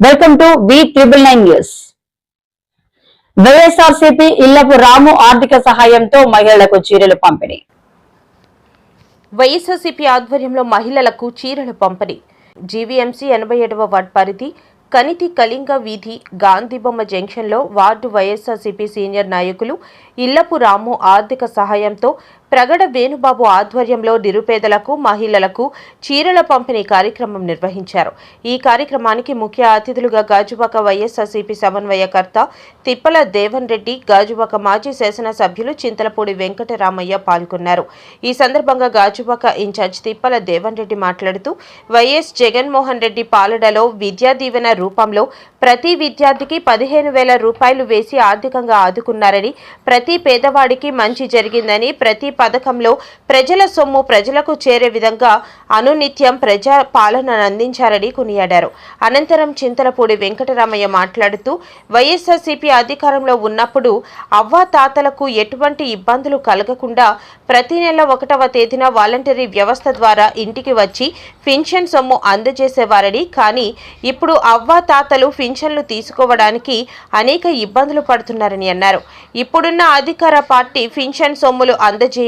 Welcome to V triple nine news YSRCP Illapu Ramu ఆర్థిక సహాయంతో మహిళలకు చీరలు పంపిణీ. వైఎస్ఆర్సీపీ ఆధ్వర్యంలో మహిళలకు చీరలు పంపిణీ. జీవీఎంసీ ఎనభై ఏడవ వార్డు పరిధి కనితి కళింగ వీధి గాంధీబొమ్మ జంక్షన్లో వార్డు వైఎస్ఆర్సీపీ సీనియర్ నాయకులు ఇల్లపు రాము ఆర్థిక సహాయంతో ప్రగడ వేణుబాబు ఆధ్వర్యంలో నిరుపేదలకు మహిళలకు చీరల పంపిణీ కార్యక్రమం నిర్వహించారు. ఈ కార్యక్రమానికి ముఖ్య అతిథులుగా గాజువాక వైఎస్ఆర్సీపీ సమన్వయకర్త తిప్పల దేవన్ రెడ్డి గాజువాక మాజీ శాసనసభ్యులు చింతలపూడి వెంకటరామయ్య పాల్గొన్నారు. ఈ సందర్భంగా గాజువాక ఇన్ఛార్జ్ తిప్పల దేవన్ రెడ్డి మాట్లాడుతూ వైఎస్ జగన్మోహన్ రెడ్డి పాలడలో విద్యా దీవెన రూపంలో ప్రతి విద్యార్థికి పదిహేను వేల రూపాయలు వేసి ఆర్థికంగా ఆదుకున్నారని ప్రతి పేదవాడికి మంచి జరిగిందని ప్రతి పథకంలో ప్రజల సొమ్ము ప్రజలకు చేరే విధంగా అనునిత్యం ప్రజా పాలనను అందించారని కొనియాడారు. అనంతరం చింతలపూడి వెంకటరామయ్య మాట్లాడుతూ వైఎస్ఆర్సీపీ అధికారంలో ఉన్నప్పుడు అవ్వా తాతలకు ఎటువంటి ఇబ్బందులు కలగకుండా ప్రతి నెల ఒకటవ తేదీన వాలంటరీ వ్యవస్థ ద్వారా ఇంటికి వచ్చి పింఛన్ సొమ్ము అందజేసేవారని కానీ ఇప్పుడు అవ్వా తాతలు పింఛన్లు తీసుకోవడానికి అనేక ఇబ్బందులు పడుతున్నారని అన్నారు. ఇప్పుడున్న అధికార పార్టీ పింఛన్ సొమ్ములు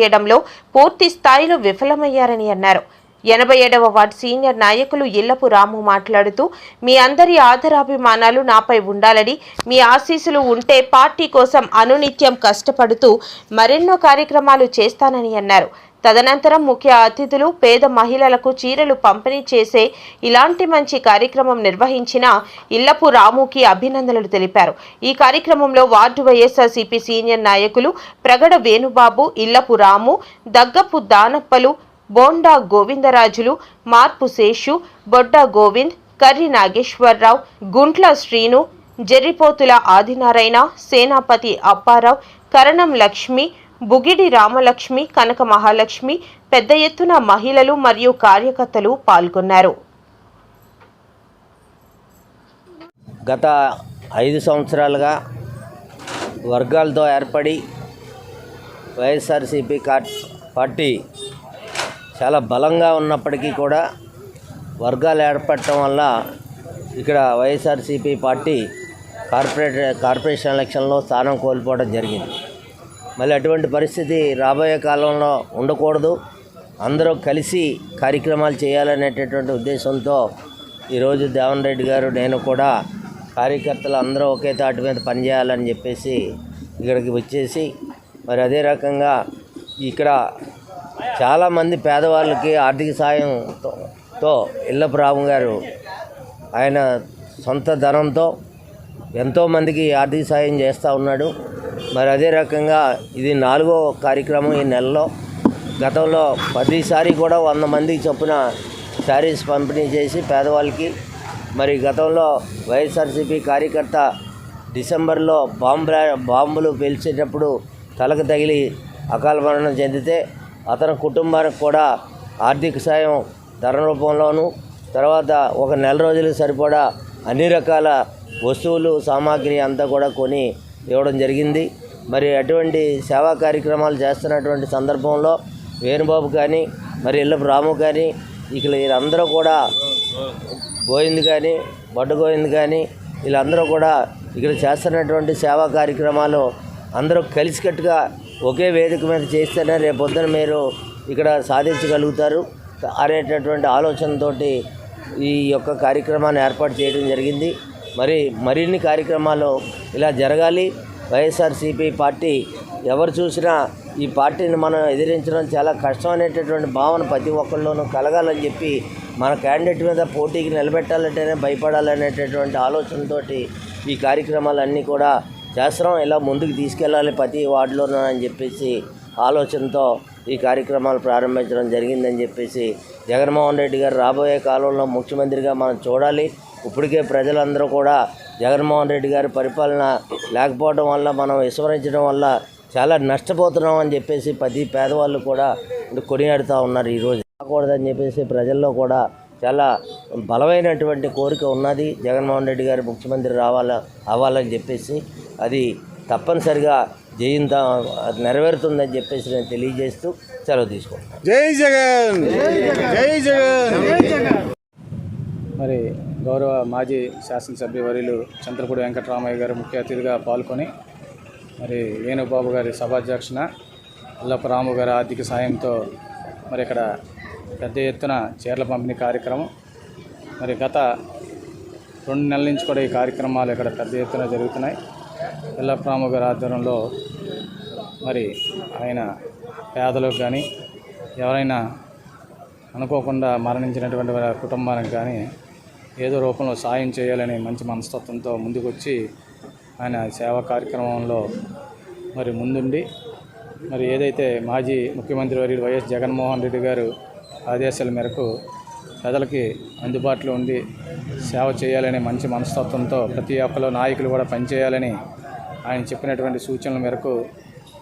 అందజేయడంలో పూర్తి స్థాయిలో విఫలమయ్యారని అన్నారు. ఎనభై ఏడవ వార్డు సీనియర్ నాయకులు ఇల్లపు రాము మాట్లాడుతూ మీ అందరి ఆదరాభిమానాలు నాపై ఉండాలని మీ ఆశీస్సులు ఉంటే పార్టీ కోసం అనునిత్యం కష్టపడుతూ మరెన్నో కార్యక్రమాలు చేస్తానని అన్నారు. తదనంతరం ముఖ్య అతిథులు పేద మహిళలకు చీరలు పంపిణీ చేసే ఇలాంటి మంచి కార్యక్రమం నిర్వహించిన ఇల్లపు రాముకి అభినందనలు తెలిపారు. ఈ కార్యక్రమంలో వార్డు వైఎస్ఆర్సీపీ సీనియర్ నాయకులు ప్రగడ వేణుబాబు ఇల్లపు రాము దగ్గపు దానప్పలు బోండా గోవిందరాజులు మార్పు శేషు బొడ్డ గోవింద్ కర్రి నాగేశ్వరరావు గుంట్ల శ్రీను జర్రిపోతుల ఆదినారాయణ సేనాపతి అప్పారావు కరణం లక్ష్మి బుగిడి రామలక్ష్మి కనక మహాలక్ష్మి పెద్ద ఎత్తున మహిళలు మరియు కార్యకర్తలు పాల్గొన్నారు. గత ఐదు సంవత్సరాలుగా వర్గాలతో ఏర్పడి వైఎస్ఆర్సీపీ కార్ పార్టీ చాలా బలంగా ఉన్నప్పటికీ కూడా వర్గాలు ఏర్పడటం వల్ల ఇక్కడ వైఎస్ఆర్సీపీ పార్టీ కార్పొరేట్ కార్పొరేషన్ ఎలక్షన్లో స్థానం కోల్పోవడం జరిగింది. మళ్ళీ అటువంటి పరిస్థితి రాబోయే కాలంలో ఉండకూడదు. అందరూ కలిసి కార్యక్రమాలు చేయాలనేటటువంటి ఉద్దేశంతో ఈరోజు దేవన్ రెడ్డి గారు నేను కూడా కార్యకర్తలు అందరూ ఒకే తాటి మీద పనిచేయాలని చెప్పేసి ఇక్కడికి వచ్చేసి మరి అదే రకంగా ఇక్కడ చాలామంది పేదవాళ్ళకి ఆర్థిక సాయంతో తో ఇల్లపు రాము గారు ఆయన సొంత ధనంతో ఎంతోమందికి ఆర్థిక సాయం చేస్తూ ఉన్నాడు. మరి అదే రకంగా ఇది నాలుగో కార్యక్రమం ఈ నెలలో. గతంలో ప్రతిసారి కూడా వంద మందికి చొప్పున శారీస్ పంపిణీ చేసి పేదవాళ్ళకి మరి గతంలో వైఎస్ఆర్సీపీ కార్యకర్త డిసెంబర్లో బాంబు బాంబులు పేల్చేటప్పుడు తలకు తగిలి అకాల మరణం చెందితే అతని కుటుంబానికి కూడా ఆర్థిక సాయం ధర రూపంలోను తర్వాత ఒక నెల రోజులకు సరిపడా అన్ని రకాల వస్తువులు సామాగ్రి అంతా కూడా కొని ఇవ్వడం జరిగింది. మరి అటువంటి సేవా కార్యక్రమాలు చేస్తున్నటువంటి సందర్భంలో వేణుబాబు కానీ మరి ఇల్లపు రాము కానీ ఇక్కడ వీళ్ళందరూ కూడా గోవింద్ కానీ బొడ్డ గోవింద్ కానీ వీళ్ళందరూ కూడా ఇక్కడ చేస్తున్నటువంటి సేవా కార్యక్రమాలు అందరూ కలిసికట్టుగా ఒకే వేదిక మీద చేస్తేనే రేపొద్దున మీరు ఇక్కడ సాధించగలుగుతారు అనేటటువంటి ఆలోచనతోటి ఈ యొక్క కార్యక్రమాన్ని ఏర్పాటు చేయడం జరిగింది. మరి మరిన్ని కార్యక్రమాలు ఇలా జరగాలి. వైఎస్ఆర్సీపీ పార్టీ ఎవరు చూసినా ఈ పార్టీని మనం ఎదిరించడం చాలా కష్టం అనేటటువంటి భావన ప్రతి ఒక్కళ్ళలోనూ కలగాలని చెప్పి మన క్యాండిడేట్ మీద పోటీకి నిలబెట్టాలంటేనే భయపడాలనేటటువంటి ఆలోచనతోటి ఈ కార్యక్రమాలన్నీ కూడా చేస్తాం ఇలా ముందుకు తీసుకెళ్ళాలి ప్రతి వార్డులోనూ అని చెప్పేసి ఆలోచనతో ఈ కార్యక్రమాలు ప్రారంభించడం జరిగిందని చెప్పేసి జగన్మోహన్ రెడ్డి గారు రాబోయే కాలంలో ముఖ్యమంత్రిగా మనం చూడాలి. ఇప్పటికే ప్రజలందరూ కూడా జగన్మోహన్ రెడ్డి గారి పరిపాలన లేకపోవడం వల్ల మనం విస్మరించడం వల్ల చాలా నష్టపోతున్నాం అని చెప్పేసి ప్రతి పేదవాళ్ళు కూడా కొనియాడుతూ ఉన్నారు ఈరోజు. రాకూడదని చెప్పేసి ప్రజల్లో కూడా చాలా బలమైనటువంటి కోరిక ఉన్నది. జగన్మోహన్ రెడ్డి గారు ముఖ్యమంత్రి రావాల అవ్వాలని చెప్పేసి అది తప్పనిసరిగా జయంత నెరవేరుతుందని చెప్పేసి నేను తెలియజేస్తూ సెలవు తీసుకుంటాను జై జగన్! జై జగన్! మరి గౌరవ మాజీ శాసనసభ్యవర్యులు చంద్రపూడి వెంకటరామయ్య గారు ముఖ్య అతిథిగా పాల్గొని మరి వేణుబాబు గారి సభాధ్యక్షన అల్లపరాము గారి ఆర్థిక సాయంతో మరి ఇక్కడ పెద్ద ఎత్తున చీరల పంపిణీ కార్యక్రమం మరి గత రెండు నెలల నుంచి కూడా ఈ కార్యక్రమాలు ఇక్కడ పెద్ద ఎత్తున జరుగుతున్నాయి. ఎల్లప్రాము గారి ఆధ్వర్యంలో మరి ఆయన పేదలకు కానీ ఎవరైనా అనుకోకుండా మరణించినటువంటి వారి కుటుంబానికి కానీ ఏదో రూపంలో సాయం చేయాలని మంచి మనస్తత్వంతో ముందుకొచ్చి ఆయన సేవా కార్యక్రమంలో మరి ముందుండి మరి ఏదైతే మాజీ ముఖ్యమంత్రి వారి వైఎస్ జగన్మోహన్ రెడ్డి గారు ఆదేశాల మేరకు ప్రజలకి అందుబాటులో ఉండి సేవ చేయాలనే మంచి మనస్తత్వంతో ప్రతి ఒక్కరు నాయకులు కూడా పనిచేయాలని ఆయన చెప్పినటువంటి సూచనల మేరకు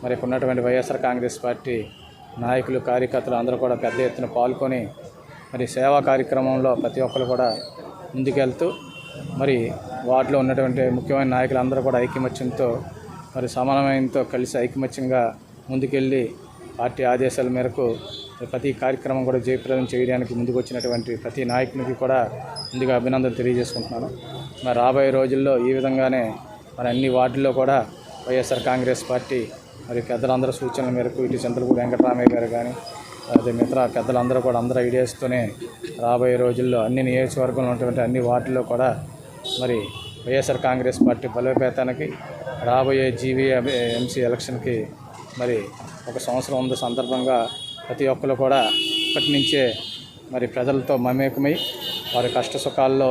మరి ఉన్నటువంటి వైఎస్ఆర్ కాంగ్రెస్ పార్టీ నాయకులు కార్యకర్తలు అందరూ కూడా పెద్ద ఎత్తున పాల్గొని మరి సేవా కార్యక్రమంలో ప్రతి ఒక్కరు కూడా ముందుకెళ్తూ మరి వాటిలో ఉన్నటువంటి ముఖ్యమైన నాయకులందరూ కూడా ఐకమత్యంతో మరి సమన్వయంతో కలిసి ఐకమత్యంగా ముందుకెళ్ళి పార్టీ ఆదేశాల మేరకు ప్రతి కార్యక్రమం కూడా జయప్రదం చేయడానికి ముందుకు వచ్చినటువంటి ప్రతి నాయకునికి కూడా ముందుగా అభినందనలు తెలియజేసుకుంటున్నాను. మరి రాబోయే రోజుల్లో ఈ విధంగానే మరి అన్ని వార్డుల్లో కూడా వైఎస్ఆర్ కాంగ్రెస్ పార్టీ మరి పెద్దలందరూ సూచనల మేరకు ఇటు చంద్రబాబు వెంకటరామయ్య గారు కానీ అదే మిగతా పెద్దలందరూ కూడా అందరూ ఐడియాస్తోనే రాబోయే రోజుల్లో అన్ని నియోజకవర్గంలో ఉన్నటువంటి అన్ని వార్డుల్లో కూడా మరి వైఎస్ఆర్ కాంగ్రెస్ పార్టీ బలోపేతానికి రాబోయే జీవీ ఎంసీ ఎలక్షన్కి మరి ఒక సంవత్సరం ఉంది సందర్భంగా ప్రతి ఒక్కరు కూడా ఇప్పటి నుంచే మరి ప్రజలతో మమేకమై వారి కష్ట సుఖాల్లో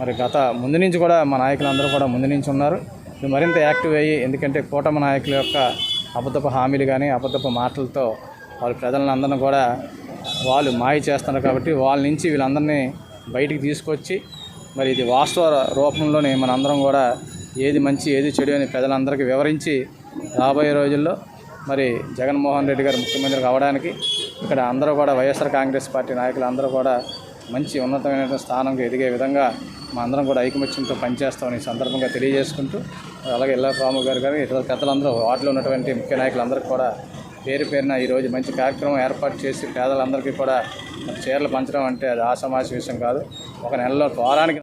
మరి గత ముందు నుంచి కూడా మా నాయకులందరూ కూడా ముందు నుంచి ఉన్నారు. మరింత యాక్టివ్ అయ్యి ఎందుకంటే కూటమి నాయకుల యొక్క అబద్ధపు హామీలు కానీ అబద్ధపు మాటలతో వాళ్ళ ప్రజలను కూడా వాళ్ళు మాయ చేస్తున్నారు కాబట్టి వాళ్ళ నుంచి వీళ్ళందరినీ బయటికి తీసుకొచ్చి మరి ఇది వాస్తవ రూపంలోనే మనందరం కూడా ఏది మంచి ఏది చెడు అని ప్రజలందరికీ వివరించి రాబోయే రోజుల్లో మరి జగన్మోహన్ రెడ్డి గారు ముఖ్యమంత్రి కావడానికి ఇక్కడ అందరూ కూడా వైఎస్ఆర్ కాంగ్రెస్ పార్టీ నాయకులు అందరూ కూడా మంచి ఉన్నతమైన స్థానంకి ఎదిగే విధంగా మా అందరం కూడా ఐకమత్యంతో పనిచేస్తామని ఈ సందర్భంగా తెలియజేసుకుంటూ అలాగే ఇళ్ళ రాము గారు కానీ ఇతర పెద్దలందరూ వాటిలో ఉన్నటువంటి ముఖ్య నాయకులందరికీ కూడా పేరు పేరున ఈరోజు మంచి కార్యక్రమం ఏర్పాటు చేసి పేదలందరికీ కూడా చీరలు పంచడం అంటే అది ఆసమాస విషయం కాదు. ఒక నెలలో వారానికి